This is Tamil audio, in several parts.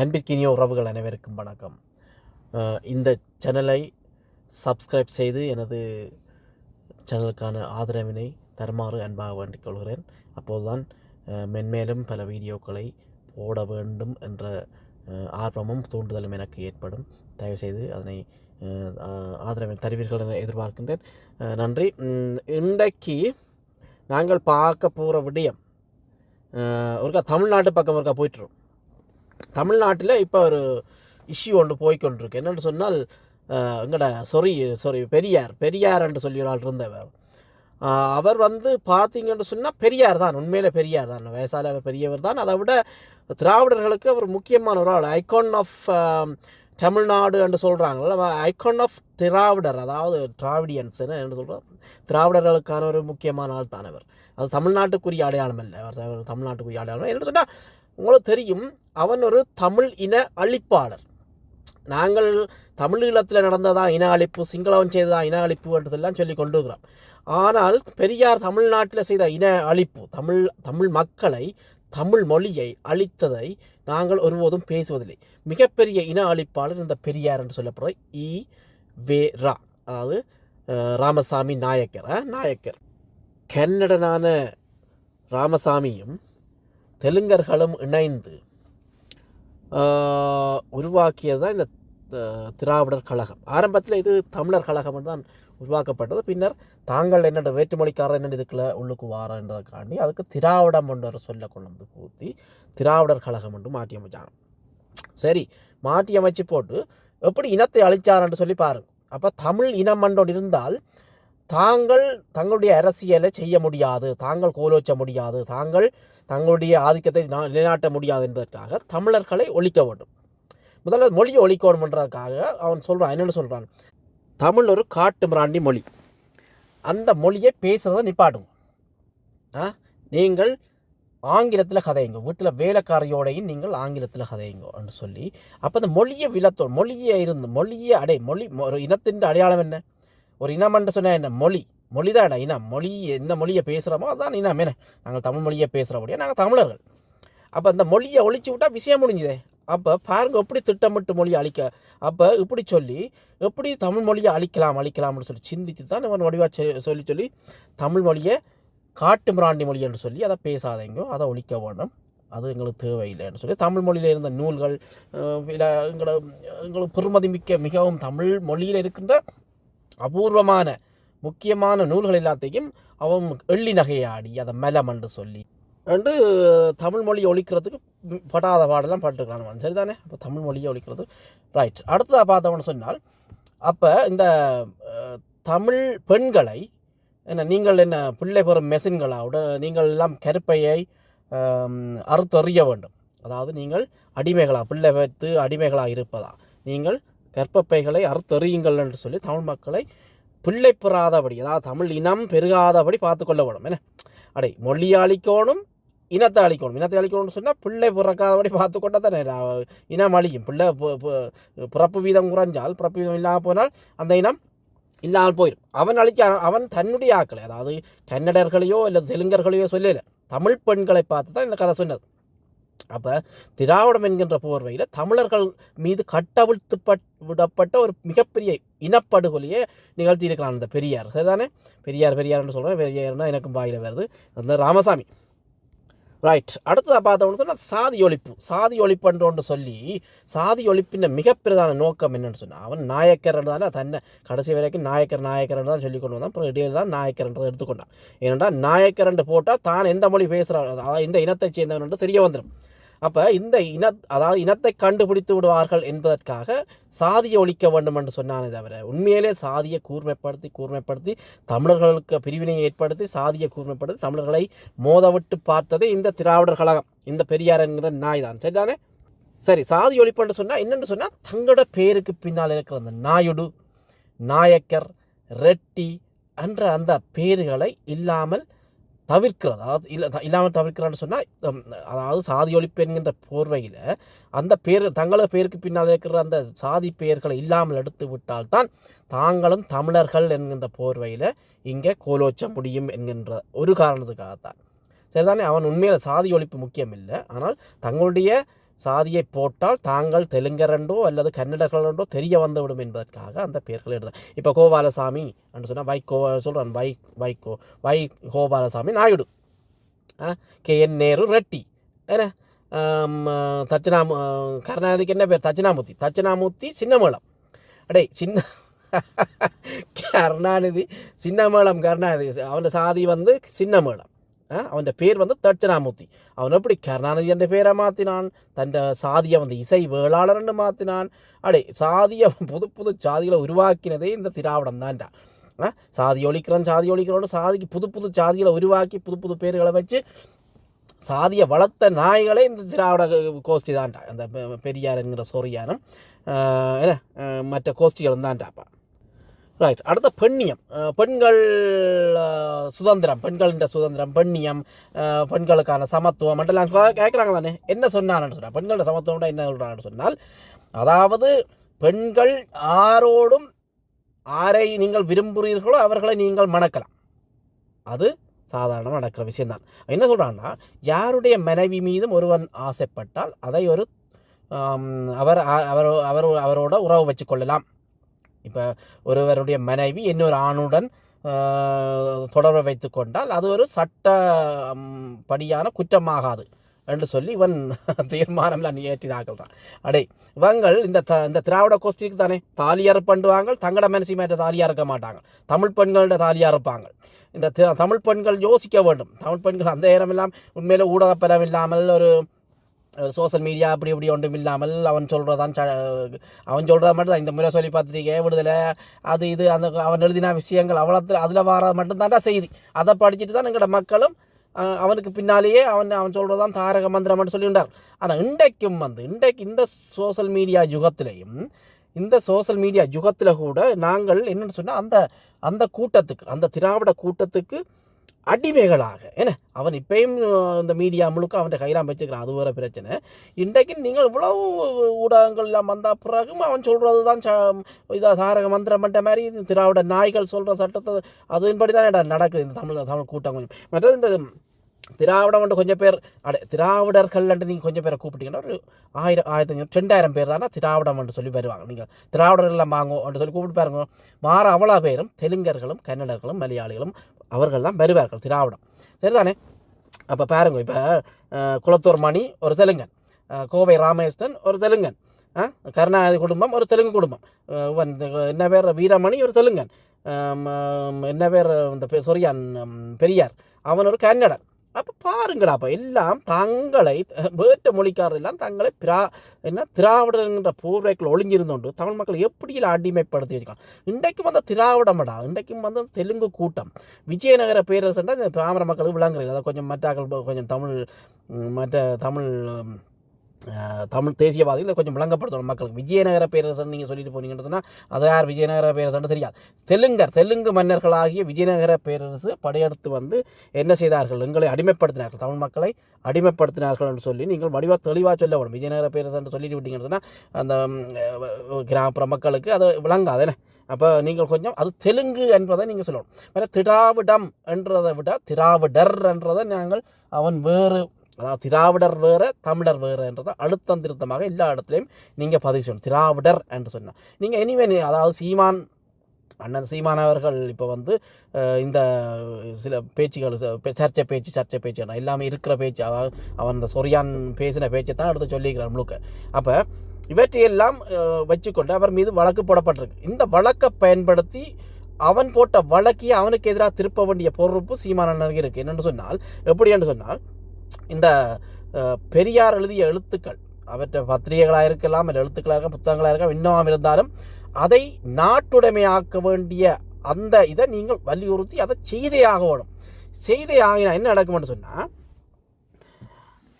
அன்பிற்கினிய உறவுகள் அனைவருக்கும் வணக்கம். இந்த சேனலை சப்ஸ்கிரைப் செய்து எனது சேனலுக்கான ஆதரவினை தருமாறு அன்பாக வேண்டிக் கொள்கிறேன். அப்போதுதான் மென்மேலும் பல வீடியோக்களை போட வேண்டும் என்ற ஆர்வமும் தூண்டுதலும் எனக்கு ஏற்படும். தயவுசெய்து அதனை ஆதரவை தருவீர்கள் என எதிர்பார்க்கின்றேன். நன்றி. இன்றைக்கு நாங்கள் பார்க்க போகிற விடயம் ஒருக்கா தமிழ்நாட்டு பக்கம் ஒருக்கா போயிட்டுரும் தமிழ்நாட்டில் இப்போ ஒரு இஷ்யூ ஒன்று போய்க்கொண்டிருக்கு என்னென்னு சொன்னால் எங்கட சொரி சாரி பெரியார் பெரியார் என்று சொல்லி ஒரு ஆள் இருந்தவர். அவர் வந்து பார்த்தீங்கன்னு சொன்னால் பெரியார் தான் உண்மையிலே பெரியார் தான். வயசால அவர் பெரியவர் தான். அதை விட திராவிடர்களுக்கு அவர் முக்கியமான ஒரு ஆள். ஐகான் ஆஃப் தமிழ்நாடு என்று சொல்கிறாங்கல்ல ஐகான் ஆஃப் திராவிடர் அதாவது திராவிடியன்ஸ் என்று சொல்கிறோம் திராவிடர்களுக்கான ஒரு முக்கியமான ஆள் தான் அவர். அது தமிழ்நாட்டுக்குரிய அடையாளம் இல்லை அவர் அவர் தமிழ்நாட்டுக்குரிய அடையாளம். என்ன சொன்னால் உங்களுக்கு தெரியும் அவன் ஒரு தமிழ் இன அழிப்பாளர். நாங்கள் தமிழீழத்தில் நடந்ததா இன அழிப்பு சிங்களவன் செய்ததா இன அழிப்பு என்றதெல்லாம் சொல்லி கொண்டு இருக்கிறோம் ஆனால் பெரியார் தமிழ்நாட்டில் செய்த இன அழிப்பு தமிழ் தமிழ் மக்களை தமிழ் மொழியை அழித்ததை நாங்கள் ஒருபோதும் பேசுவதில்லை. மிகப்பெரிய இன அழிப்பாளர் இந்த பெரியார் என்று சொல்லப்படுற இ. வே. ரா. அதாவது ராமசாமி நாயக்கர் நாயக்கர். கன்னடனான ராமசாமியும் தெலுங்கர்களும் இணைந்து உருவாக்கியது தான் இந்த திராவிடர் கழகம். ஆரம்பத்தில் இது தமிழர் கழகம் தான் உருவாக்கப்பட்டது. பின்னர் தாங்கள் என்னென்ன வேற்றுமொழிக்காரர் என்னென்ன இதுக்குள்ள உள்ளுக்கு வாரன்றதுக்காண்டி அதுக்கு திராவிடம் என்ற ஒரு சொல்ல கொண்டு வந்து பூத்தி திராவிடர் கழகம் என்று மாற்றி அமைச்சாங்க. சரி மாற்றி அமைச்சு போட்டு எப்படி இனத்தை அழிச்சாரன்னு சொல்லி பாருங்க. அப்போ தமிழ் இனம் மண்டோடு இருந்தால் தாங்கள் தங்களுடைய அரசியலை செய்ய முடியாது தாங்கள் கோலோச்ச முடியாது தாங்கள் தங்களுடைய ஆதிக்கத்தை நிலைநாட்ட முடியாது என்பதற்காக தமிழர்களை ஒழிக்க வேண்டும். முதல்ல மொழியை ஒழிக்கணுன்றதுக்காக அவன் சொல்கிறான் என்னென்னு சொல்கிறான் தமிழ் ஒரு காட்டு மிராண்டி மொழி. அந்த மொழியை பேசுகிறத நிப்பாட்டும் ஆ? நீங்கள் ஆங்கிலத்தில் கதையுங்க வீட்டில் வேலைக்காரியோடையும் நீங்கள் ஆங்கிலத்தில் கதையுங்கன்னு சொல்லி அப்போ அந்த மொழியை விலத்தோ மொழியை இருந்து மொழியை அடை மொழி ஒரு இனத்தின் அடையாளம் என்ன? ஒரு இனம்ன்ற சொன்னால் என்ன? மொழி. மொழி தான் இனம். மொழி எந்த மொழியை பேசுகிறோமோ அதான் இனம் என்ன? நாங்கள் தமிழ் மொழியை பேசுகிறபடியே நாங்கள் தமிழர்கள். அப்போ அந்த மொழியை ஒழிச்சு விட்டா விஷயம் முடிஞ்சுதே. அப்போ பாருங்க எப்படி திட்டமிட்டு மொழியை அழிக்க அப்போ இப்படி சொல்லி எப்படி தமிழ் மொழியை அழிக்கலாம் அழிக்கலாம்னு சொல்லி சிந்தித்து தான் இவன் வடிவாக சொல்லி சொல்லி தமிழ் மொழியை காட்டு மிராண்டி மொழி என்று சொல்லி அதை பேசாதீங்க அதை ஒழிக்க வேணும். அது எங்களுக்கு தேவையில்லைன்னு சொல்லி தமிழ் மொழியில் இருந்த நூல்கள் இல்லை எங்களோட எங்களை எங்களுக்கு பெருமதி மிக்க மிகவும் தமிழ் மொழியில் இருக்கின்ற அபூர்வமான முக்கியமான நூல்கள் எல்லாத்தையும் அவன் எள்ளி நகையாடி அதை மெலம் என்று சொல்லி. என்று தமிழ்மொழியை ஒழிக்கிறதுக்கு படாத பாடெல்லாம் பாட்டுருக்கானவன் சரிதானே? அப்போ தமிழ் மொழியை ஒழிக்கிறது. ரைட் அடுத்ததாக பார்த்தவன்னு சொன்னால் அப்போ இந்த தமிழ் பெண்களை என்ன நீங்கள் என்ன பிள்ளை பெறும் மெஷின்களா உட நீங்கள் எல்லாம் கருப்பையை அறுத்தறிய வேண்டும். அதாவது நீங்கள் அடிமைகளாக பிள்ளை வைத்து அடிமைகளாக இருப்பதா? நீங்கள் கர்ப்பப்பைகளை அறுத்தறியுங்கள் என்று சொல்லி தமிழ் மக்களை பிள்ளை பெறாதபடி அதாவது தமிழ் இனம் பெருகாதபடி பார்த்து கொள்ள வேண்டும் என்ன? அடே மொழியை அழிக்கணும் இனத்தை அழிக்கணும். இனத்தை அழிக்கணும்னு சொன்னால் பிள்ளை பிறக்காதபடி பார்த்து கொண்டா தானே? இனம் அழியும். பிள்ளை பிறப்பு வீதம் குறைஞ்சால் பிறப்பு வீதம் இல்லாமல் போனால் அந்த இனம் இல்லாமல் போயிடும். அவன் அழிக்க அவன் தன்னுடைய ஆக்களை அதாவது கன்னடர்களையோ இல்லை தெலுங்கர்களையோ சொல்லலை தமிழ் பெண்களை பார்த்து தான் இந்த கதை சொன்னது. அப்போ திராவிடம் என்கின்ற போர்வையில் தமிழர்கள் மீது கட்டவிழ்த்துப்பட் விடப்பட்ட ஒரு மிகப்பெரிய இனப்படுகொலையை நிகழ்த்தியிருக்கிறான் அந்த பெரியார். சரிதானே? பெரியார் பெரியார்னு சொல்கிறேன் பெரியார்னா எனக்கும் வாயில் வருது. அந்த ராமசாமி. ரைட் அடுத்ததாக பார்த்தோம்னு சொன்னால் சாதி ஒழிப்பு. சாதி ஒழிப்புன்றோன்னு சொல்லி சாதி ஒழிப்பின் மிக பிரதான நோக்கம் என்னன்னு சொன்னால் அவன் நாயக்கர் தானே தன்னை கடைசி வரைக்கும் நாயக்கர் நாயக்கர்னு தான் சொல்லி கொண்டு வந்தான். அப்புறம் இடையில தான் நாயக்கர்ன்றதை எடுத்துக்கொண்டான் ஏனென்றால் நாயக்கர் என்று போட்டால் தான் எந்த மொழி பேசுகிறான் அதாவது இந்த இனத்தை சேர்ந்தவன் தெரிய வந்துடும். அப்போ இந்த இன அதாவது இனத்தை கண்டுபிடித்து விடுவார்கள் என்பதற்காக சாதியை ஒழிக்க வேண்டும் என்று சொன்னானே தவிர உண்மையிலே சாதியை கூர்மைப்படுத்தி கூர்மைப்படுத்தி தமிழர்களுக்கு பிரிவினையை ஏற்படுத்தி சாதியை கூர்மைப்படுத்தி தமிழர்களை மோதவிட்டு பார்த்ததே இந்த திராவிடர் கழகம் இந்த பெரியார் என்கிற நாய் தான். சரிதானே? சரி சாதி ஒழிப்புன்னு சொன்னால் என்னென்னு சொன்னால் தங்களோட பேருக்கு பின்னால் இருக்கிற அந்த நாயுடு நாயக்கர் ரெட்டி என்ற அந்த பேர்களை இல்லாமல் தவிர்க்கிறது? அதாவது இல்லை இல்லாமல் தவிர்க்கிறான்னு சொன்னால் அதாவது சாதி ஒழிப்பு என்கின்ற போர்வையில் அந்த பேர் தங்களது பேருக்கு பின்னால் இருக்கிற அந்த சாதி பெயர்களை இல்லாமல் எடுத்து விட்டால்தான் தாங்களும் தமிழர்கள் என்கின்ற போர்வையில் இங்கே கோலோச்ச முடியும் என்கின்ற ஒரு காரணத்துக்காகத்தான். சரிதானே? அவன் உண்மையில் சாதி ஒழிப்பு முக்கியம் இல்லை ஆனால் தங்களுடைய சாதியை போட்டால் தாங்கள் தெலுங்கரண்டோ அல்லது கன்னடர்களோ தெரிய வந்துவிடும் என்பதற்காக அந்த பெயர்கள் எழுத இப்போ கோபாலசாமி என்று சொன்னால் வைகோ சொல்கிறான் வை வைகோ வை கோபாலசாமி நாயுடு. ஆ கே என் நேரு ரெட்டி. என்ன? தட்சிணாமு கருணாநிதிக்கு என்ன பேர்? தட்சிணாமூர்த்தி. தட்சிணாமூர்த்தி சின்னமேளம். அடே சின்ன கருணாநிதி சின்னமேளம் கருணாநிதி. அவன் சாதி வந்து சின்னமேளம். ஆ அவன் பேர் வந்து தட்சிணாமூர்த்தி அவன் எப்படி கருணாநிதி என்ற பேரை மாற்றினான் தன் சாதியை வந்து இசை வேளாளர்னு மாற்றினான் அடே சாதியை புது புது சாதிகளை உருவாக்கினதே இந்த திராவிடம் தான்டா ஆ சாதி ஒழிக்கிறோம் சாதி ஒழிக்கிறோன்னு சாதிக்கு புது புது சாதிகளை உருவாக்கி புது புது பேர்களை வச்சு சாதியை வளர்த்த நாய்களே இந்த திராவிட கோஷ்டி தான்டா அந்த பெ- பெரியார் என்கிற சொரியானம் ஆஹ் என்ன ஆஹ் மற்ற கோஷ்டிகளும் தான்டாப்பா ரைட் அடுத்த பெண்ணியம். பெண்கள் சுதந்திரம். பெண்களின் சுதந்திரம் பெண்ணியம் பெண்களுக்கான சமத்துவம். எல்லாம் கேட்குறாங்களானே என்ன சொன்னான்னு சொன்னால் பெண்களோட சமத்துவம்னா என்ன சொல்கிறான்னு சொன்னால் அதாவது பெண்கள் ஆரோடும் ஆரை நீங்கள் விரும்புகிறீர்களோ அவர்களை நீங்கள் மணக்கலாம். அது சாதாரணமாக நடக்கிற விஷயம்தான் என்ன சொல்கிறான்னா யாருடைய மனைவி மீதும் ஒருவன் ஆசைப்பட்டால் அதை ஒரு அவர் அவர் அவர் அவரோட உறவு வச்சுக்கொள்ளலாம் இப்போ ஒருவருடைய மனைவி இன்னொரு ஆணுடன் தொடர்பு தொடர்பை வைத்து கொண்டால் அது ஒரு சட்ட படியான குற்றமாகாது என்று சொல்லி இவன் தீர்மானம்லாம் ஏற்றினாக்கிறான் அடே இவங்கள் இந்த த இந்த திராவிட கோஷ்டிக்கு தானே தாலியார் பண்ணுவாங்க தங்கட மனசி மேற்ற தாலியாக இருக்க மாட்டாங்க. தமிழ் பெண்களோட தாலியாக இருப்பாங்க. இந்த தமிழ் பெண்கள் யோசிக்க வேண்டும். தமிழ் பெண்கள் அந்த நேரமெல்லாம் உண்மையில் ஊடகப்பலம் இல்லாமல் ஒரு சோஷியல் மீடியா அப்படி இப்படி ஒன்றும் இல்லாமல் அவன் சொல்கிறதான் ச அவன் சொல்கிறத மட்டும் தான் இந்த முறை சொல்லி பார்த்துருக்கே விடுதலை அது இது அந்த அவன் எழுதின விஷயங்கள் அவ்வளோத்தில் அதில் வர மட்டும்தான்டா செய்தி. அதை படிச்சுட்டு தான் எங்களோட மக்களும் அவனுக்கு பின்னாலேயே அவன் அவன் சொல்கிறதான் தாரக மந்திரம்னு சொல்லியிருந்தார் ஆனால் இன்றைக்கும் வந்து இன்றைக்கு இந்த சோஷியல் மீடியா யுகத்திலையும் இந்த சோஷியல் மீடியா யுகத்தில் கூட நாங்கள் என்னென்னு சொன்னால் அந்த அந்த கூட்டத்துக்கு அந்த திராவிட கூட்டத்துக்கு அடிமைகளாக. என்ன? அவன் இப்பயும் இந்த மீடியா முழுக்க அவன் கையிலாம் வச்சுக்கிறான். அது வேறு பிரச்சனை. இன்றைக்கு நீங்கள் இவ்வளவு ஊடகங்கள் எல்லாம் வந்த பிறகும் அவன் சொல்கிறது தான் ச இதாக தாரக மந்திரம் பண்ணுற மாதிரி இந்த திராவிட நாய்கள் சொல்கிற சட்டத்தை அதன்படி தான் நடக்குது இந்த தமிழ் தமிழ் கூட்டம் கொஞ்சம் மற்றது இந்த திராவிடம் வந்து கொஞ்சம் பேர் அட திராவிடர்கள் நீங்கள் கொஞ்சம் பேரை கூப்பிட்டீங்கன்னா ஒரு ஆயிரம் ஆயிரத்தி ஐநூறு ரெண்டாயிரம் பேர் தானே திராவிடம் என்று சொல்லி வருவாங்க. நீங்கள் திராவிடர்கள்லாம் வாங்கும் என்று சொல்லி கூப்பிட்டு பாருங்க. மாற அவ்வளோ பேரும் தெலுங்கர்களும் கன்னடர்களும் மலையாளிகளும் அவர்கள் தான் வருவார்கள் திராவிடம். சரிதானே? அப்போ பாருங்க இப்போ குளத்தூர் மணி ஒரு தெலுங்கன் கோவை ராமேஸ்வரன் ஒரு தெலுங்கன் கருணாநிதி குடும்பம் ஒரு தெலுங்கு குடும்பம் இவன் என்ன பேர் வீரமணி ஒரு தெலுங்கன் என்ன பேர் இந்த பெ- சொரியான் பெரியார் அவன் ஒரு கன்னடன் அப்போ பாருங்கடா அப்போ எல்லாம் தங்களை வேற்ற மொழிக்காரர் எல்லாம் தங்களை பிரா என்ன திராவிடங்கிற போர்வைக்குள் ஒளிஞ்சிருந்தோண்டு தமிழ் மக்களை எப்படியில் அடிமைப்படுத்தி வச்சுக்கலாம் இன்றைக்கும் அந்த திராவிடமடா இன்றைக்கும் வந்து தெலுங்கு கூட்டம். விஜயநகர பேரரசுன்றா இந்த பாமர மக்களுக்கு விளங்குறது அதை கொஞ்சம் மற்றாக்கள் கொஞ்சம் தமிழ் மற்ற தமிழ் தமிழ் தேசியவாதிகள் கொஞ்சம் விளங்கப்படுத்தணும் மக்களுக்கு. விஜயநகர பேரரசன் நீங்கள் சொல்லிட்டு போனீங்கன்னு சொன்னால் அது யார்? விஜயநகர பேரரசன் தெரியாது. தெலுங்கர் தெலுங்கு மன்னர்களாகிய விஜயநகர பேரரசு படையெடுத்து வந்து என்ன செய்தார்கள்? எங்களை அடிமைப்படுத்தினார்கள். தமிழ் மக்களை அடிமைப்படுத்தினார்கள் என்று சொல்லி நீங்கள் வடிவாக தெளிவாக சொல்ல வேணும். விஜயநகர பேரரசு என்று சொல்லிட்டு விட்டீங்கன்னு சொன்னால் அந்த கிராமப்புற மக்களுக்கு அது விளங்காது என்ன? அப்போ நீங்கள் கொஞ்சம் அது தெலுங்கு என்பதை நீங்கள் சொல்லணும். திராவிடம் என்றதை விட திராவிடர் என்றதை நாங்கள் அவன் வேறு அதாவது திராவிடர் வேறு தமிழர் வேறு என்றதை அழுத்தம் திருத்தமாக எல்லா இடத்துலையும் நீங்கள் பதிவு செய்யணும். திராவிடர் என்று சொன்னால் நீங்கள் எனிவே அதாவது சீமான் அண்ணன் சீமான் அவர்கள் இப்போ வந்து இந்த சில பேச்சுகள் சர்ச்சை பேச்சு சர்ச்சை பேச்சு எல்லாம் எல்லாமே இருக்கிற பேச்சு அதாவது அவன் அந்த சொரியான் பேசின பேச்சை தான் எடுத்து சொல்லியிருக்கிறார் முழுக்க. அப்போ இவற்றையெல்லாம் வச்சுக்கொண்டு அவர் மீது வழக்கு போடப்பட்டிருக்கு. இந்த வழக்கை பயன்படுத்தி அவன் போட்ட வழக்கையே அவனுக்கு எதிராக திருப்ப வேண்டிய பொறுப்பு சீமான் அண்ணனுக்கு இருக்குது என்னென்னு சொன்னால் எப்படி என்று சொன்னால் இந்த பெரியார் எழுதிய எழுத்துக்கள் அவற்றை பத்திரிகைகளாக இருக்கலாம் இல்லை எழுத்துக்களாக இருக்கலாம் புத்தகங்களாக இருக்கலாம் இன்னும் இருந்தாலும் அதை நாட்டுடைமையாக்க வேண்டிய அந்த இதை நீங்கள் வலியுறுத்தி அதை செய்தையாக வேணும் செய்தே ஆகினா என்ன நடக்கும்னு சொன்னால்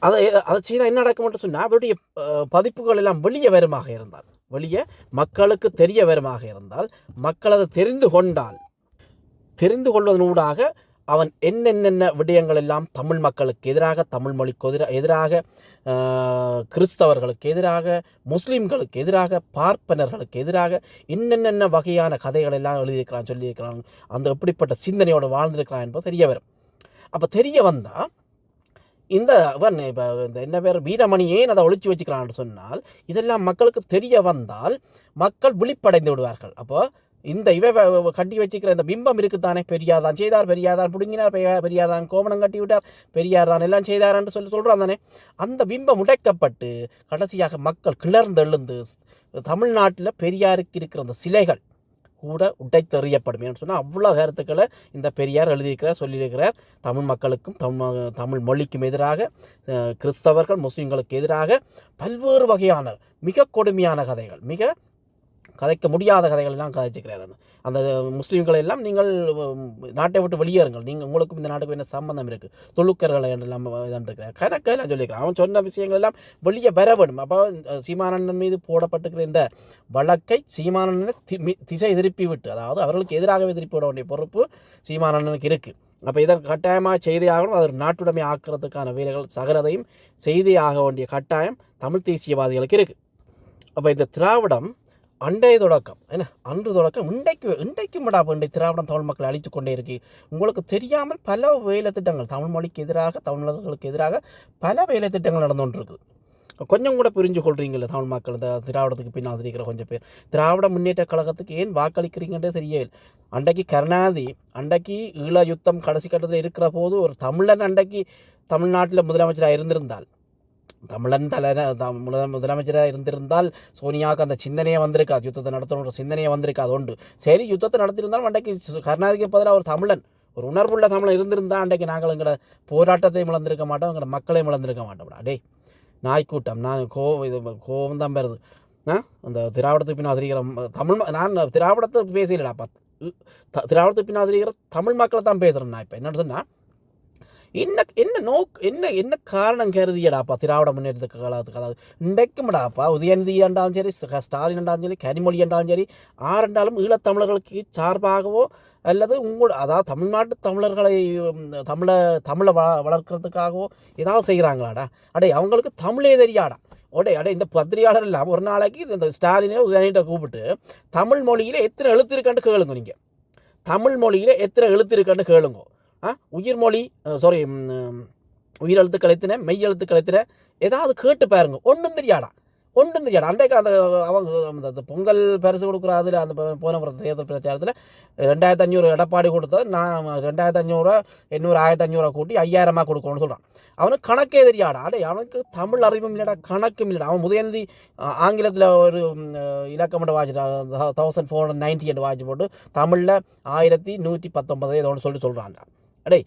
அதை அதை செய்தால் என்ன நடக்கும்னு சொன்னால் அவருடைய பதிப்புகள் எல்லாம் வெளியே வருமாக இருந்தால் வெளியே மக்களுக்கு தெரிய வருமாக இருந்தால் மக்கள் அதை தெரிந்து கொண்டால் தெரிந்து கொள்வதனூடாக அவன் என்னென்ன விடயங்கள் எல்லாம் தமிழ் மக்களுக்கு எதிராக தமிழ் மொழிக்கு எதிராக எதிராக கிறிஸ்தவர்களுக்கு எதிராக முஸ்லீம்களுக்கு எதிராக பார்ப்பனர்களுக்கு எதிராக என்னென்ன வகையான கதைகள் எல்லாம் எழுதியிருக்கிறான் சொல்லியிருக்கிறான் அந்த எப்படிப்பட்ட சிந்தனையோடு வாழ்ந்திருக்கிறான் என்பது தெரிய வரும். அப்போ தெரிய வந்தால் இந்த அவன் இப்போ இந்த என்ன பேர் வீரமணி ஏன் அதை ஒழிச்சு வச்சுக்கிறான்னு சொன்னால் இதெல்லாம் மக்களுக்கு தெரிய வந்தால் மக்கள் விழிப்படைந்து விடுவார்கள். அப்போது இந்த இவ கட்டி வச்சுக்கிற இந்த பிம்பம் இருக்குதானே பெரியார் தான் செய்தார் பெரியார் தான் பிடுங்கினார் பெரியார் தான் கோமணம் கட்டி விட்டார். பெரியார் தான் எல்லாம் செய்தார்ன்னு சொல்லி சொல்கிறான் தானே. அந்த பிம்பம் உடைக்கப்பட்டு கடைசியாக மக்கள் கிளர்ந்து எழுந்து தமிழ்நாட்டில் பெரியாருக்கு இருக்கிற அந்த சிலைகள் கூட உடைத்தெறியப்படும். என்று சொன்னால் அவ்வளோ கருத்துக்களை இந்த பெரியார் எழுதியிருக்கிறார் சொல்லியிருக்கிறார். தமிழ் மக்களுக்கும் தமிழ் தமிழ் மொழிக்கும் எதிராக கிறிஸ்தவர்கள் முஸ்லீம்களுக்கு எதிராக பல்வேறு வகையான மிக கொடுமையான கதைகள் மிக கதைக்க முடியாத கதைகளெல்லாம் கதைச்சிக்கிறார் அந்த முஸ்லீம்களை எல்லாம் நீங்கள் நாட்டை விட்டு வெளியேறுங்கள். நீங்கள் உங்களுக்கும் இந்த நாட்டுக்கும் என்ன சம்பந்தம் இருக்குது துளுக்கர்களை என்றெல்லாம் இதாண்டிருக்கிறார். கணக்கெல்லாம் சொல்லியிருக்கிறார். அவன் சொன்ன விஷயங்கள் எல்லாம் வெளியே வர வேண்டும். அப்போ சீமானந்தன் மீது போடப்பட்டிருக்கிற இந்த வழக்கை சீமானந்தனை தி- மி- திசை திருப்பி விட்டு அதாவது அவர்களுக்கு எதிராகவே திருப்பி விட வேண்டிய பொறுப்பு சீமானந்தனுக்கு இருக்குது அப்போ இதை கட்டாயமாக செய்தே ஆகணும். அது நாட்டுடைமை ஆக்கிறதுக்கான வேலைகள் சகலதையும் செய்தே ஆக வேண்டிய கட்டாயம் தமிழ் தேசியவாதிகளுக்கு இருக்குது அப்போ இந்த திராவிடம் அண்டைய தொடக்கம். என்ன? அன்று தொடக்கம். இன்றைக்கு இன்றைக்கும் விடா இன்றைக்கு திராவிடம் தமிழ் மக்களை அழித்து கொண்டே இருக்கு. உங்களுக்கு தெரியாமல் பல வேலை திட்டங்கள் தமிழ் மொழிக்கு எதிராக தமிழர்களுக்கு எதிராக பல வேலை திட்டங்கள் நடந்து கொண்டிருக்குது கொஞ்சம் கூட புரிஞ்சு கொள்றீங்களா தமிழ் மக்கள்? இந்த திராவிடத்துக்கு பின்னால் இருக்கிற கொஞ்சம் பேர். திராவிட முன்னேற்ற கழகத்துக்கு ஏன் வாக்களிக்கிறீங்கன்றே தெரியவில்லை. அன்றைக்கு கருணாதி அன்றைக்கு ஈழ யுத்தம் கடைசி கட்டத்தில் இருக்கிற போது ஒரு தமிழன் அன்றைக்கு தமிழ்நாட்டில் முதலமைச்சராக இருந்திருந்தால் தமிழன் தலை முதல முதலமைச்சராக இருந்திருந்தால் சோனியாவுக்கு அந்த சிந்தனையே வந்திருக்காது. யுத்தத்தை நடத்தணுன்ற சிந்தனையே வந்திருக்காது. உண்டு சரி யுத்தத்தை நடத்தியிருந்தாலும் அன்றைக்கு கருணாநிதிக்கு பதிலாக ஒரு தமிழன். ஒரு உணர்வுள்ள தமிழன் இருந்திருந்தால் அன்றைக்கு நாங்கள் எங்களோட போராட்டத்தையும் இழந்திருக்க மாட்டோம் எங்களோட மக்களையும் இழந்திருக்க மாட்டோம்டா டேய் நாய்க்கூட்டம். நான் கோவம் இது கோவம் தான் பெறுது. ஆ? அந்த திராவிடத்துக்கு பின்னால் அதிரிக்கிற தமிழ் நான் திராவிடத்தை பேசலடா பத் திராவிடத்துக்கு பின்னால் அதிரிக்கிற தமிழ் மக்களை தான் பேசுகிறேன் நான் இப்போ. என்னென்னு சொன்னால் என்ன என்ன நோக் என்ன என்ன காரணம் கருதியடாப்பா திராவிட முன்னேற்ற காலத்துக்கு அதாவது இன்றைக்கும்டாப்பா? உதயநிதி என்றாலும் சரி ஸ்டாலின் என்றாலும் சரி கனிமொழி என்றாலும் சரி ஆரென்றாலும் ஈழத்தமிழர்களுக்கு சார்பாகவோ அல்லது உங்களோட அதாவது தமிழ்நாட்டு தமிழர்களை தமிழை தமிழை வ வளர்க்குறதுக்காகவோ ஏதாவது செய்கிறாங்களாடா? அடே அவங்களுக்கு தமிழே தெரியாடா. ஓடே அடே இந்த பத்திரிகையாளர் எல்லாம் ஒரு நாளைக்கு இந்த ஸ்டாலினை உதயநிதிட்ட கூப்பிட்டு தமிழ் மொழியில் எத்தனை எழுத்து இருக்கான்னு கேளுங்க நீங்கள் தமிழ் மொழியில் எத்தனை எழுத்து இருக்கான்னு கேளுங்க. உயிர்மொழி சாரி உயிர் எழுத்து எத்தனை மெய் எழுத்து கலைத்தின ஏதாவது கேட்டு பாருங்க. ஒன்றும் தெரியாடா ஒன்றும் தெரியாடா அன்றைக்கு அந்த அவங்க அந்த பொங்கல் பரிசு கொடுக்குற அதில் அந்த போன தேர்தல் பிரச்சாரத்தில் ரெண்டாயிரத்தி அஞ்சூறு எடப்பாடி கொடுத்தது. நான் ரெண்டாயிரத்தி அஞ்சூறுரூவா எண்ணூறு ஆயிரத்தி அஞ்சூறுவா கூட்டி ஐயாயிரமாக கொடுக்கணும்னு சொல்கிறான் அவனுக்கு கணக்கே தெரியாடா அடே அவனுக்கு தமிழ் அறிவும் இல்லைடா கணக்கும் இல்லைடா. அவன் முதயந்தி ஆங்கிலத்தில் ஒரு ம், இலக்கம் தௌசண்ட் ஃபோர் ஹண்ட்ரட் நைன்ட்டி என்று வாட்சி போட்டு தமிழில் ஆயிரத்தி நூற்றி பத்தொன்பது ஏதோ ஒன்று சொல்லி சொல்கிறான்டா அடே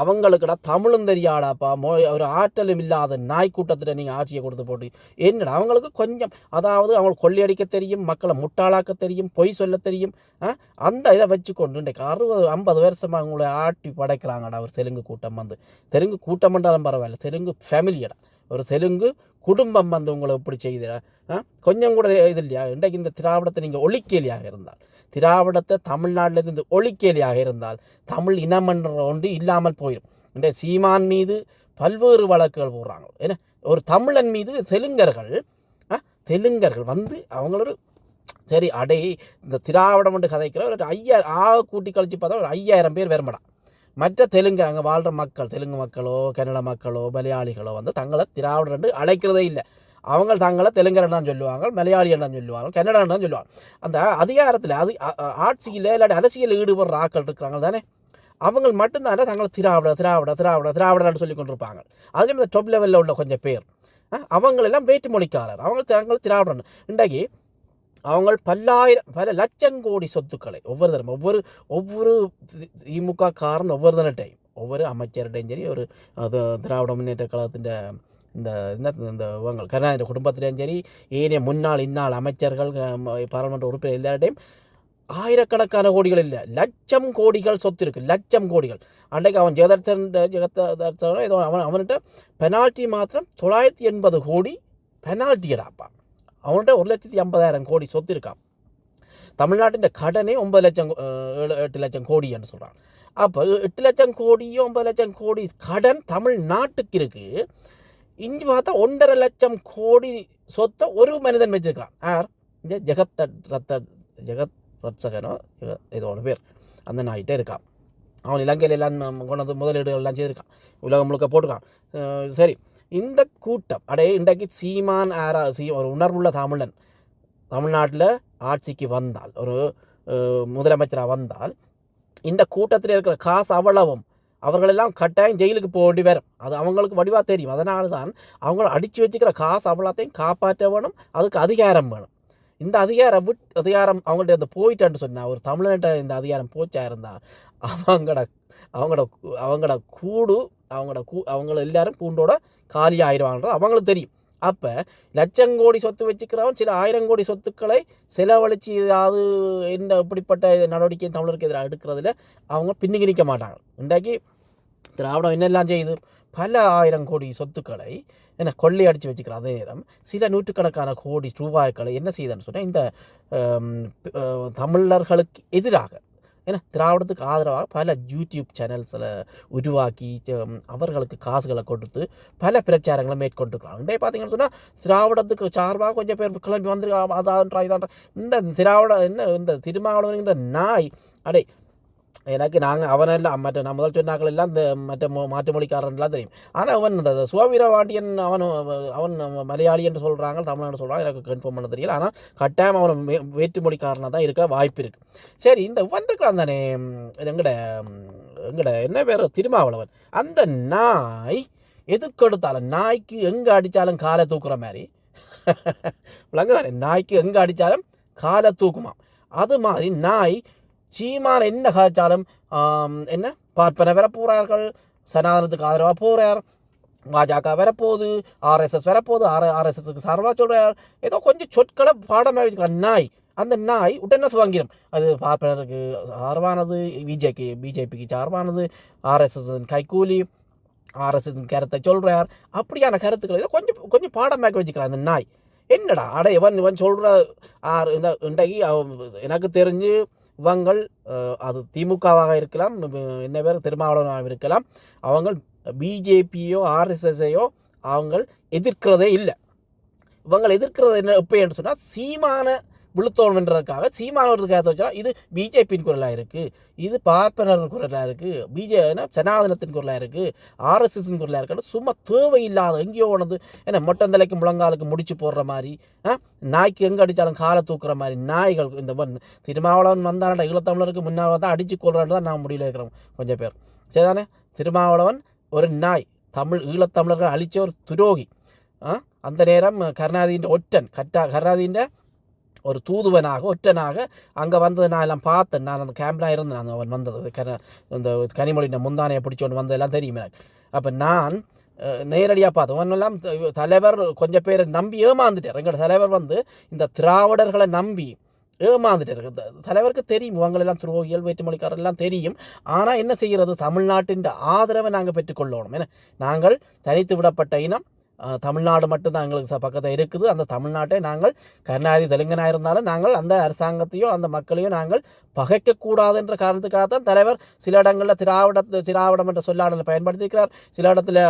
அவங்களுக்குடா தமிழும் தெரியாடாப்பா. மோ ஒரு ஆற்றலும் இல்லாத நாய்க்கூட்டத்தில் நீங்கள் ஆட்சியை கொடுத்து போட்டு. என்னடா அவங்களுக்கு கொஞ்சம் அதாவது அவங்களுக்கு கொள்ளையடிக்க தெரியும் மக்களை முட்டாளாக்க தெரியும் பொய் சொல்ல தெரியும் ஆ? அந்த இதை வச்சுக்கொண்டு இன்றைக்கு அறுபது ஐம்பது வருஷமாக அவங்கள ஆட்டி படைக்கிறாங்கடா ஒரு தெலுங்கு கூட்டம் வந்து. தெலுங்கு கூட்டம் என்றாலும் பரவாயில்ல தெலுங்கு ஃபேமிலியடா ஒரு தெலுங்கு குடும்பம் வந்து உங்களை இப்படி செய்தா ஆ? கொஞ்சம் கூட இது இல்லையா இன்றைக்கு இந்த திராவிடத்தை நீங்கள் ஒளிக்கேலியாக இருந்தால் திராவிடத்தை தமிழ்நாட்டிலிருந்து ஒளிக்கேலியாக இருந்தால் தமிழ் இனம் என்ற ஒன்று இல்லாமல் போயிடும் இன்றைய சீமான் மீது பல்வேறு வழக்குகள் போடுறாங்க. ஏன்னா ஒரு தமிழன் மீது தெலுங்கர்கள் ஆ, தெலுங்கர்கள் வந்து அவங்களொரு சரி அடே இந்த திராவிடம் என்று கதைக்கிற ஒரு ஐயாயிரம் ஆ கூட்டி கழிச்சு பார்த்தா ஒரு ஐயாயிரம் பேர் வருமடா. மற்ற தெலுங்கு அங்கே வாழ்கிற மக்கள் தெலுங்கு மக்களோ கன்னட மக்களோ மலையாளிகளோ வந்து தங்களை திராவிடர் என்று அழைக்கிறதே இல்லை. அவங்க தங்களை தெலுங்கர் தான் சொல்லுவாங்க மலையாளி தான் சொல்லுவாங்க கன்னடம் தான் சொல்லுவாங்க. அந்த அதிகாரத்தில் அது ஆட்சியில் இல்லாட்டி அரசியலில் ஈடுபடுற ஆக்கள் இருக்கிறாங்க தானே? அவங்க மட்டும்தானே தங்களை திராவிட திராவிட திராவிட திராவிடன்னு சொல்லி கொண்டிருப்பாங்க. அதுலேயும் இந்த டொப் லெவலில் உள்ள கொஞ்சம் பேர். அவங்களெல்லாம் வேற்றுமொழிக்காரர். அவங்க தங்கள் திராவிடன் இன்றைக்கு அவங்க பல்லாயிரம் பல லட்சம் கோடி சொத்துக்களை ஒவ்வொரு தரம் ஒவ்வொரு ஒவ்வொரு திமுக காரன் ஒவ்வொரு தினட்டையும் ஒவ்வொரு அமைச்சருடையும் சரி ஒரு திராவிட முன்னேற்ற கழகத்தின் இந்த என்ன இந்த இவங்க கருணாநிதி குடும்பத்திலையும் சரி ஏனைய முன்னாள் இந்நாள் அமைச்சர்கள் பாராளுமன்ற உறுப்பினர் எல்லார்டையும் ஆயிரக்கணக்கான கோடிகள் இல்லை லட்சம் கோடிகள் சொத்து இருக்குது லட்சம் கோடிகள். அன்றைக்கு அவன் ஜெகதர்த்தன் ஜெகதர்த்தனோ ஏதோ அவன் அவன்கிட்ட பெனால்ட்டி மாத்திரம் தொள்ளாயிரத்தி எண்பது கோடி பெனால்ட்டி எடாப்பான் அவன்கிட்ட ஒரு லட்சத்தி ஐம்பதாயிரம் கோடி சொத்து இருக்கான் தமிழ்நாட்டின் கடனே ஒன்பது லட்சம் ஏழு எட்டு லட்சம் கோடின்னு சொல்கிறான் அப்போ எட்டு லட்சம் கோடியோ ஒன்பது லட்சம் கோடி கடன் தமிழ்நாட்டுக்கு இருக்குது இஞ்சி பார்த்தா ஒன்றரை லட்சம் கோடி சொத்தை ஒரு மனிதன் வச்சுருக்கான் யார்? இந்த ஜெகத் ரத்த ஜெகத் ரத்சகனோ ஏதோ பேர் அந்த நாயிட்டே இருக்கான் அவன் இலங்கையில் எல்லாம் ம- கொண்டு வந்து முதலீடுகள் எல்லாம் செய்திருக்கான். உலகம் முழுக்க போட்டிருக்கான். சரி. இந்த கூட்டம் அடே இன்றைக்கு சீமான் ஆரா சீ ஒரு உணர்வுள்ள தமிழன் தமிழ்நாட்டில் ஆட்சிக்கு வந்தால் ஒரு முதலமைச்சராக வந்தால் இந்த கூட்டத்தில் இருக்கிற காசு அவ்வளவும் அவர்களெல்லாம் கட்டாயம் ஜெயிலுக்கு போக வேண்டி வரும். அது அவங்களுக்கு வடிவாக தெரியும். அதனால தான் அவங்கள அடித்து வச்சுக்கிற காசு அவ்வளோத்தையும் காப்பாற்ற வேணும் அதுக்கு அதிகாரம் வேணும். இந்த அதிகாரம் விட் அதிகாரம் அவங்கள்ட்ட இந்த போயிட்டான்னு சொன்னால் ஒரு தமிழன்ட்ட இந்த அதிகாரம் போச்சா இருந்தால் அவங்களோட அவங்களோட அவங்களோட கூடு அவங்களோட கூ அவங்கள எல்லாரும் கூண்டோட காலி ஆயிடுவாங்கன்றது அவங்களுக்கு தெரியும். அப்போ லட்சம் கோடி சொத்து வச்சுக்கிறவன் சில ஆயிரம் கோடி சொத்துக்களை செலவழித்து ஏதாவது என்ன இப்படிப்பட்ட நடவடிக்கை தமிழருக்கு எதிராக எடுக்கிறதுல அவங்க பின்னுக்கு நிற்க மாட்டாங்க. இன்றைக்கு திராவிடம் என்னெல்லாம் செய்யுது பல ஆயிரம் கோடி சொத்துக்களை என்ன கொள்ளை அடித்து வச்சுக்கிற அதே நேரம் சில நூற்றுக்கணக்கான கோடி ரூபாய்களை என்ன செய்யுதுன்னு சொன்னால் இந்த தமிழர்களுக்கு எதிராக ஏன்னா திராவிடத்துக்கு ஆதரவாக பல யூடியூப் சேனல்ஸில் உருவாக்கி அவர்களுக்கு காசுகளை கொடுத்து பல பிரச்சாரங்களை மேற்கொண்டிருக்கிறாங்க. அண்டே பார்த்தீங்கன்னு சொன்னால் திராவிடத்துக்கு சார்பாக கொஞ்சம் பேர் கிளம்பி வந்துருக்கா அதான்றா இதான்றா இந்த திராவிட என்ன இந்த திருமாவளவன்கிற நாய் அடே எனக்கு நாங்கள் அவனெல்லாம் மற்ற நான் முதல் சொன்னாக்கள் எல்லாம் இந்த மற்ற மொ- மாற்று மொழிக்காரன்லாம் தெரியும். ஆனால் அவன் இந்த சுவீர பாண்டியன் அவன் அவன் மலையாளி என்று சொல்கிறாங்க தமிழ்நாடு சொல்கிறாங்க எனக்கு கன்ஃபார்ம் பண்ண தெரியல. ஆனால் கட்டாயம் அவன் வேற்று மொழிக்காரனாக தான் இருக்க வாய்ப்பு இருக்குது சரி இந்த இவன் இருக்கிறான் தானே எங்கட எங்கட என்ன பேர்? திருமாவளவன். அந்த நாய் எதுக்கு எடுத்தாலும் நாய்க்கு எங்கே அடித்தாலும் காலை தூக்குற மாதிரி. விளங்குதானே நாய்க்கு எங்கே அடித்தாலும் காலை தூக்குமாம். அது மாதிரி நாய் சீமான் என்ன காய்ச்சாலும் என்ன? பார்ப்பன வர போகிறார்கள் சனாதனத்துக்கு ஆதரவாக போகிறார் பாஜக வரப்போகுது. ஆர்எஸ்எஸ் வரப்போகுது. ஆர் ஆர்எஸ்எஸ்க்கு சார்பாக சொல்கிறார் ஏதோ கொஞ்சம் சொற்களை பாடமாக வச்சுக்கிறார் நாய். அந்த நாய் உடனே சுவாங்கிடும் அது பார்ப்பனருக்கு சார்பானது பிஜேபி பிஜேபிக்கு சார்பானது ஆர்எஸ்எஸ் கைக்கூலி ஆர்எஸ்எஸ் கருத்தை சொல்கிறார் அப்படியான கருத்துக்களை ஏதோ கொஞ்சம் கொஞ்சம் பாடமாக வச்சுக்கிறார் அந்த நாய். என்னடா? அட இவன் இவன் சொல்கிற ஆர் இந்த இன்றைக்கு எனக்கு தெரிஞ்சு இவங்கள் அது திமுகவாக இருக்கலாம் என்ன பேர் திருமாவளவனாக இருக்கலாம் அவங்க பிஜேபியோ ஆர்எஸ்எஸ்ஐயோ அவங்க எதிர்க்கிறதே இல்லை. இவங்க எதிர்க்கிறது என்ன எப்போ என்று சொன்னால் சீமான விழுத்தோன்ன்றதுக்காக சீமான ஒரு கருத்தை இது பிஜேபியின் குரலாக இருக்குது இது பார்ப்பனர் குரலாக இருக்குது பிஜே சனாதனத்தின் குரலாக இருக்குது ஆர்எஸ்எஸின் குரலாக இருக்குது சும்மா தேவையில்லாத எங்கேயோ ஒன்று என்ன மொட்டந்தலைக்கு முழங்காலுக்கு முடிச்சு போடுற மாதிரி ஆ? நாய்க்கு எங்கே அடித்தாலும் காலை தூக்குற மாதிரி நாய்கள் இந்த திருமாவளவன் வந்தானடா ஈழத்தமிழருக்கு முன்னால் வந்தால் அடித்து கொள்றான்னு தான் நான் முடியல இருக்கிறோம் கொஞ்சம் பேர். சரிதானே? திருமாவளவன் ஒரு நாய் தமிழ் ஈழத்தமிழர்கள் அழிச்ச ஒரு துரோகி ஆ? அந்த நேரம் கருணாதியின் ஒற்றன் கட்டா கருணாநிதியின் ஒரு தூதுவனாக ஒற்றனாக அங்கே வந்தது நான் எல்லாம் பார்த்தேன். நான் அந்த கேம்பில் இருந்தேன். அந்த அவன் வந்தது. கன இந்த கனிமொழி முந்தானையை பிடிச்சோன்னு வந்ததெல்லாம் தெரியும் எனக்கு. அப்போ நான் நேரடியாக பார்த்தேன். அவனெல்லாம் தலைவர் கொஞ்சம் பேரை நம்பி ஏமாந்துட்டார். எங்களோட தலைவர் வந்து இந்த திராவிடர்களை நம்பி ஏமாந்துட்டார். இந்த தலைவருக்கு தெரியும். இவங்களெல்லாம் துரோகிகள் வேற்றுமொழிக்காரெல்லாம் தெரியும். ஆனால் என்ன செய்கிறது தமிழ்நாட்டின் ஆதரவை நாங்கள் பெற்றுக்கொள்ளணும் ஏன்னா நாங்கள் தனித்து விடப்பட்ட இனம். தமிழ்நாடு மட்டும்தான் எங்களுக்கு ச- பக்கத்தில் இருக்குது. அந்த தமிழ்நாட்டை நாங்கள் கருணாநிதி தெலுங்கனாக இருந்தாலும் நாங்கள் அந்த அரசாங்கத்தையோ அந்த மக்களையோ நாங்கள் பகைக்கக்கூடாது என்ற காரணத்துக்காக தான் தலைவர் சில இடங்களில் திராவிட திராவிடம் என்ற சொல்லாடலை பயன்படுத்தியிருக்கிறார். சில இடத்துல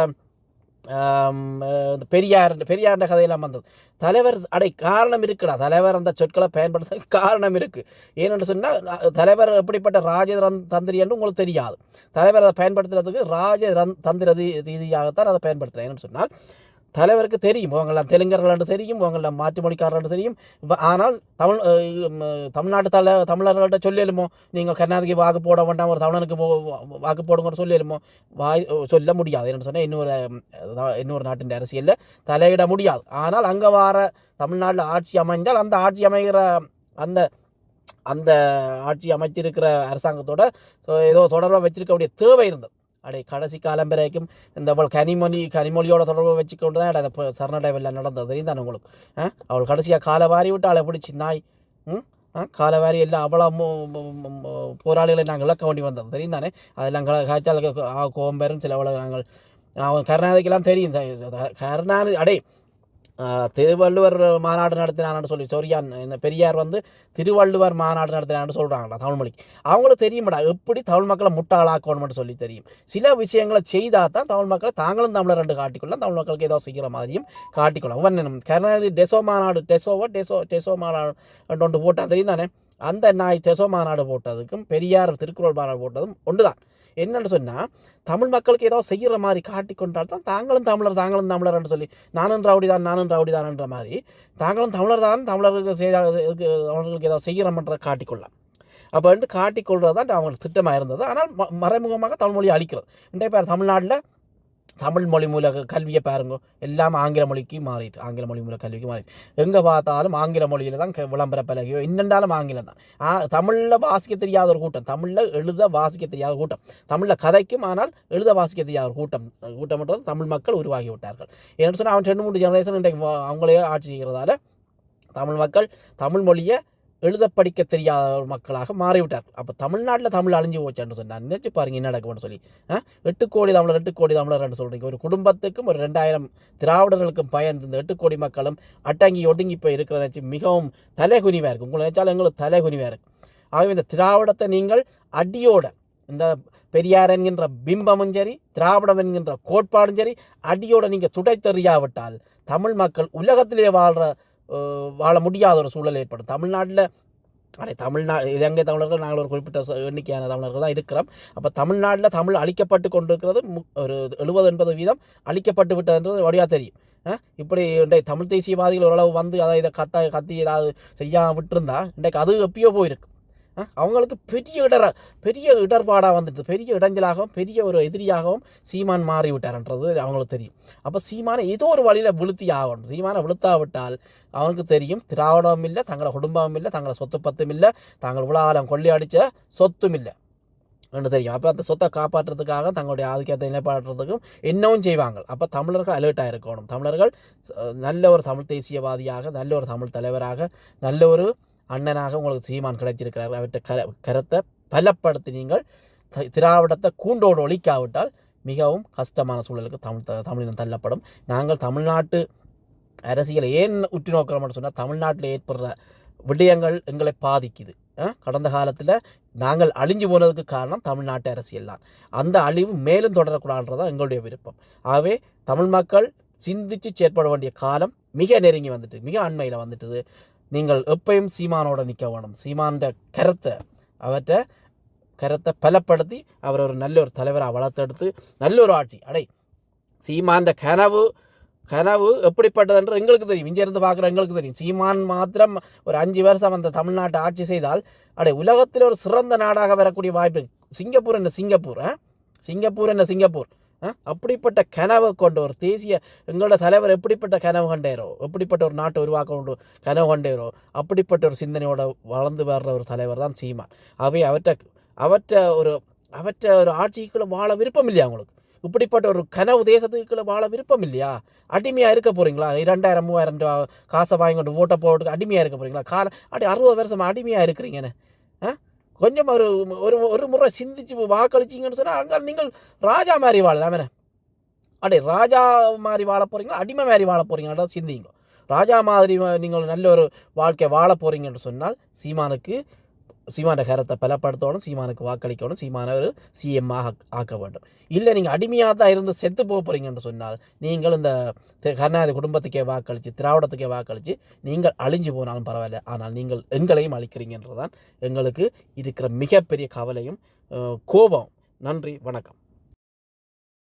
இந்த பெரியார் பெரியார்ன்ற கதையெல்லாம் வந்தது. தலைவர் அடை காரணம் இருக்குடா. தலைவர் அந்த சொற்களை பயன்படுத்த காரணம் இருக்குது ஏனென்று சொன்னால் தலைவர் எப்படிப்பட்ட ராஜ தந்திரி என்று உங்களுக்கு தெரியாது. தலைவர் அதை பயன்படுத்துறதுக்கு ராஜ தந்திர ரீதியாகத்தான் அதை பயன்படுத்துகிறேன் ஏன்னு சொன்னால் தலைவருக்கு தெரியும் இவங்கெல்லாம் தெலுங்கர்களாண்டு தெரியும் இவங்கெல்லாம் மாற்று மொழிக்காரர் தெரியும் ஆனால் தமிழ் தமிழ்நாட்டு தலை தமிழர்கள்ட்ட சொல்லிடுமோ நீங்கள் கர்நாடகி வாக்கு போட வேண்டாம் ஒரு தமிழனுக்கு போ- வாக்கு போடுங்கன்னு சொல்லிடுமோ வாய் சொல்ல முடியாது. என்னென்னு சொன்னால் இன்னொரு இன்னொரு நாட்டின் அரசியலில் தலையிட முடியாது. ஆனால் அங்கே வர தமிழ்நாட்டில் ஆட்சி அமைந்தால் அந்த ஆட்சி அமைகிற அந்த அந்த ஆட்சி அமைச்சிருக்கிற அரசாங்கத்தோட ஏதோ தொடர்பாக வச்சிருக்க வேண்டிய தேவை இருந்தது. அடே கடைசி காலம் வரைக்கும் இந்த அவள் கனிமொழி கனிமொழியோட தொடர்பு வச்சுக்கொண்டு தான் அந்த இப்போ சரணடைவெல்லாம் நடந்தது தெரியும் உங்களுக்கு ஆ அவள் கடைசியாக காலை வாரி விட்டு அவளை பிடிச்சி நாய் ம் ஆ காலை வாரி எல்லாம் அவ்வளோ போராளிகளை நாங்கள் இழக்க வேண்டி வந்தது தெரியும் தானே அதெல்லாம் க- காய்ச்சல் சில அவ்வளோ நாங்கள் அவன் கருணாநிதிக்கெல்லாம் தெரியும் கருணாநிதி அடே திருவள்ளுவர் மாநாடு நடத்தினான்னு சொல்லி சொரியான் இந்த பெரியார் வந்து திருவள்ளுவர் மாநாடு நடத்தினான்னு சொல்கிறாங்களா தமிழ் மொழிக்கு. அவங்களுக்கு தெரியுமாடா எப்படி தமிழ் மக்களை முட்டாளாக்கணும்னு சொல்லி தெரியும். சில விஷயங்களை செய்தால் தான் தமிழ் மக்களை தாங்களும் தமிழர் ரெண்டு காட்டிக்கொள்ளலாம் தமிழ் மக்களுக்கு ஏதோ செய்கிற மாதிரியும் காட்டிக்கொள்ளலாம். ஒன் கருணாநிதி டெசோ மாநாடு டெசோவோ டெசோ டெசோ மாநாடு ஒன்று போட்டால் தெரியும் தானே அந்த நாய் டெசோ மாநாடு போட்டதுக்கும் பெரியார் திருக்குறள் மாநாடு போட்டதும் ஒன்று தான் என்னென்னு சொன்னால் தமிழ் மக்களுக்கு ஏதோ செய்கிற மாதிரி காட்டி கொண்டால் தான் தாங்களும் தமிழர் தாங்களும் தமிழர்னு சொல்லி நானும் ரவுடி தான் நானும் ரவுடி தான்ன்ற மாதிரி தாங்களும் தமிழர் தான் தமிழர்களுக்கு செய்ய தமிழர்களுக்கு ஏதோ செய்கிறோம்ன்றதை காட்டிக்கொள்ளலாம் அப்போ வந்து காட்டிக்கொள்வது தான் அவங்களுக்கு திட்டமாக இருந்தது. ஆனால் ம- மறைமுகமாக தமிழ்மொழியை அழிக்கிறது. இன்றைய பேர் தமிழ்நாட்டில் தமிழ் மொழி மூல கல்வியை பாருங்க. எல்லாம் ஆங்கில மொழிக்கு மாறிட்டு ஆங்கில மொழி மூல கல்விக்கு மாறிட்டு. எங்கே பார்த்தாலும் ஆங்கில மொழியில் தான் க- விளம்பர பலகையோ என்னென்றாலும் ஆங்கிலம் தான். ஆ தமிழில் வாசிக்க தெரியாத ஒரு கூட்டம் தமிழில் எழுத வாசிக்க தெரியாத கூட்டம் தமிழில் கதைக்கும் ஆனால் எழுத வாசிக்க தெரியாத ஒரு கூட்டம் கூட்டம்ன்றது தமிழ் மக்கள் உருவாகி விட்டார்கள். ஏன்னு சொன்னால் அவன் ரெண்டு மூணு ஜெனரேஷன் இன்றைக்கு அவங்களே ஆட்சி செய்கிறதால தமிழ் மக்கள் தமிழ் மொழியை எழுத படிக்க தெரியாத ஒரு மக்களாக மாறிவிட்டார்கள். அப்போ தமிழ்நாட்டில் தமிழ் அழிஞ்சு போச்சான்னு சொன்னார் நினச்சி பாருங்க என்ன நடக்கும்னு சொல்லி. ஆ? எட்டு கோடி தமிழர் எட்டு கோடி தமிழர்னு சொல்கிறீங்க ஒரு குடும்பத்துக்கும் ஒரு ரெண்டாயிரம் திராவிடர்களுக்கும் பயன் இந்த எட்டு கோடி மக்களும் அட்டங்கி ஒடுங்கி போய் இருக்கிற நினச்சி மிகவும் தலைகுனிவாக இருக்கும் உங்களை நினச்சாலும் எங்களுக்கு தலைகுனிவாக இருக்கும் ஆகவே இந்த திராவிடத்தை நீங்கள் அடியோட இந்த பெரியார் என்கின்ற பிம்பமும் சரி திராவிடம் என்கின்ற கோட்பாடும் சரி அடியோட நீங்கள் துடைத்தெறியாவிட்டால் தமிழ் மக்கள் உலகத்திலே வாழ்கிற வாழ முடியாத ஒரு சூழல் ஏற்படும். தமிழ்நாட்டில் அடைய தமிழ்நா இலங்கை தமிழர்கள் நாங்கள் ஒரு குறிப்பிட்ட எண்ணிக்கையான தமிழர்கள் தான் இருக்கிறோம். அப்போ தமிழ்நாட்டில் தமிழ் அழிக்கப்பட்டு கொண்டிருக்கிறது மு- ஒரு எழுபது எண்பது வீதம் அழிக்கப்பட்டு விட்டதுன்றது வழியாக தெரியும். இப்படி இன்றைக்கு தமிழ் தேசியவாதிகள் ஓரளவு வந்து அதை இதை கத்த கத்தி ஏதாவது செய்யாமல் விட்டுருந்தா இன்றைக்கு அது எப்பயோ போயிருக்கு. அவங்களுக்கு பெரிய இடர பெரிய இடர்பாடாக வந்துட்டு பெரிய இடைஞ்சலாகவும் பெரிய ஒரு எதிரியாகவும் சீமான் மாறி விட்டார்ன்றது அவங்களுக்கு தெரியும். அப்போ சீமானை ஏதோ ஒரு வழியில் விழுத்தி ஆகணும். சீமானை விழுத்தாவிட்டால் அவனுக்கு தெரியும் திராவிடமும் இல்லை தங்களோட குடும்பமும் இல்லை தங்களோட சொத்து பத்தும் இல்லை தாங்கள் உலகாலம் கொள்ளையடிச்ச சொத்தும் இல்லை என்று தெரியும். அப்போ அந்த சொத்தை காப்பாற்றுறதுக்காக தங்களுடைய ஆதிக்கத்தை நிலைப்பாடுறதுக்கும் என்னவும் செய்வாங்க. அப்போ தமிழர்கள் அலர்ட்டாக இருக்கணும் தமிழர்கள் நல்ல ஒரு தமிழ் தேசியவாதியாக நல்ல ஒரு தமிழ் தலைவராக நல்ல ஒரு அண்ணனாக உங்களுக்கு சீமான் கிடைச்சிருக்கிறார். அவற்றை கர கருத்தை பலப்படுத்தி நீங்கள் த- திராவிடத்தை கூண்டோடு ஒழிக்காவிட்டால் மிகவும் கஷ்டமான சூழலுக்கு தமிழ் த- தமிழினம் தள்ளப்படும். நாங்கள் தமிழ்நாட்டு அரசியலை ஏன் உற்று நோக்கிறோம்னு சொன்னால் தமிழ்நாட்டில் ஏற்படுற விடயங்கள் எங்களை பாதிக்குது. கடந்த காலத்தில் நாங்கள் அழிஞ்சு போனதுக்கு காரணம் தமிழ்நாட்டு அரசியல் தான். அந்த அழிவு மேலும் தொடரக்கூடாதுன்றதான் எங்களுடைய விருப்பம். ஆகவே தமிழ் மக்கள் சிந்தித்து செயற்பட வேண்டிய காலம் மிக நெருங்கி வந்துட்டு மிக அண்மையில் வந்துட்டுது. நீங்கள் எப்பயும் சீமானோட நிற்க வேணும். சீமான்ட கருத்தை அவற்றை கருத்தை பலப்படுத்தி அவர் ஒரு நல்ல ஒரு தலைவராக வளர்த்தெடுத்து நல்ல ஒரு ஆட்சி. அடை சீமான்ட கனவு கனவு எப்படிப்பட்டதுன்றது எங்களுக்கு தெரியும். இங்கிருந்து பார்க்குற எங்களுக்கு தெரியும். சீமான் மாத்திரம் ஒரு அஞ்சு வருஷம் அந்த தமிழ்நாட்டை ஆட்சி செய்தால் அடே உலகத்தில் ஒரு சிறந்த நாடாக வரக்கூடிய வாய்ப்பு சிங்கப்பூர் என்ன சிங்கப்பூர் சிங்கப்பூர் என்ன சிங்கப்பூர்? அப்படிப்பட்ட கனவை கொண்ட ஒரு தேசிய எங்களோட தலைவர் எப்படிப்பட்ட கனவு கண்டேரோ? எப்படிப்பட்ட ஒரு நாட்டை உருவாக்க கொண்டு கனவு கண்டேரோ? அப்படிப்பட்ட ஒரு சிந்தனையோட வளர்ந்து வர்ற ஒரு தலைவர் தான் சீமான். அவை அவற்றை அவற்றை ஒரு அவற்றை ஒரு ஆட்சிக்குள்ளே வாழ விருப்பம் இல்லையா அவங்களுக்கு இப்படிப்பட்ட ஒரு கனவு தேசத்துக்குள்ளே வாழ விருப்பம் இல்லையா? அடிமையாக இருக்க போகிறீங்களா இரண்டாயிரம் மூவாயிரம் ரூபா காசை வாங்கிட்டு ஓட்டை போட்டு அடிமையாக இருக்க போகிறீங்களா கால அடி அறுபது வருஷம் அடிமையாக இருக்கிறீங்கன்னு ஆ? கொஞ்சம் ஒரு ஒரு ஒரு முறை சிந்திச்சு வாக்களிச்சிங்கன்னு சொன்னால் அங்கே நீங்கள் ராஜா மாதிரி வாழலாம் என்ன அடே ராஜா மாதிரி வாழ போகிறீங்களா அடிமை மாதிரி வாழ போகிறீங்களா சிந்திங்க. ராஜா மாதிரி நீங்கள் நல்ல ஒரு வாழ்க்கை வாழ போகிறீங்கன்னு சொன்னால் சீமானுக்கு சீமான கரத்தை பலப்படுத்தணும் சீமானுக்கு வாக்களிக்கணும் சீமான ஒரு சிஎம்மாக ஆக்க வேண்டும். இல்லை நீங்கள் அடிமையாக தான் இருந்து செத்து போக போகிறீங்கன்னு சொன்னால் நீங்கள் இந்த கருணாநிதி குடும்பத்துக்கே வாக்களித்து திராவிடத்துக்கே வாக்களித்து நீங்கள் அழிஞ்சு போனாலும் பரவாயில்ல. ஆனால் நீங்கள் எங்களையும் அழிக்கிறீங்கன்றதான் எங்களுக்கு இருக்கிற மிகப்பெரிய கவலையும் கோபம். நன்றி வணக்கம்.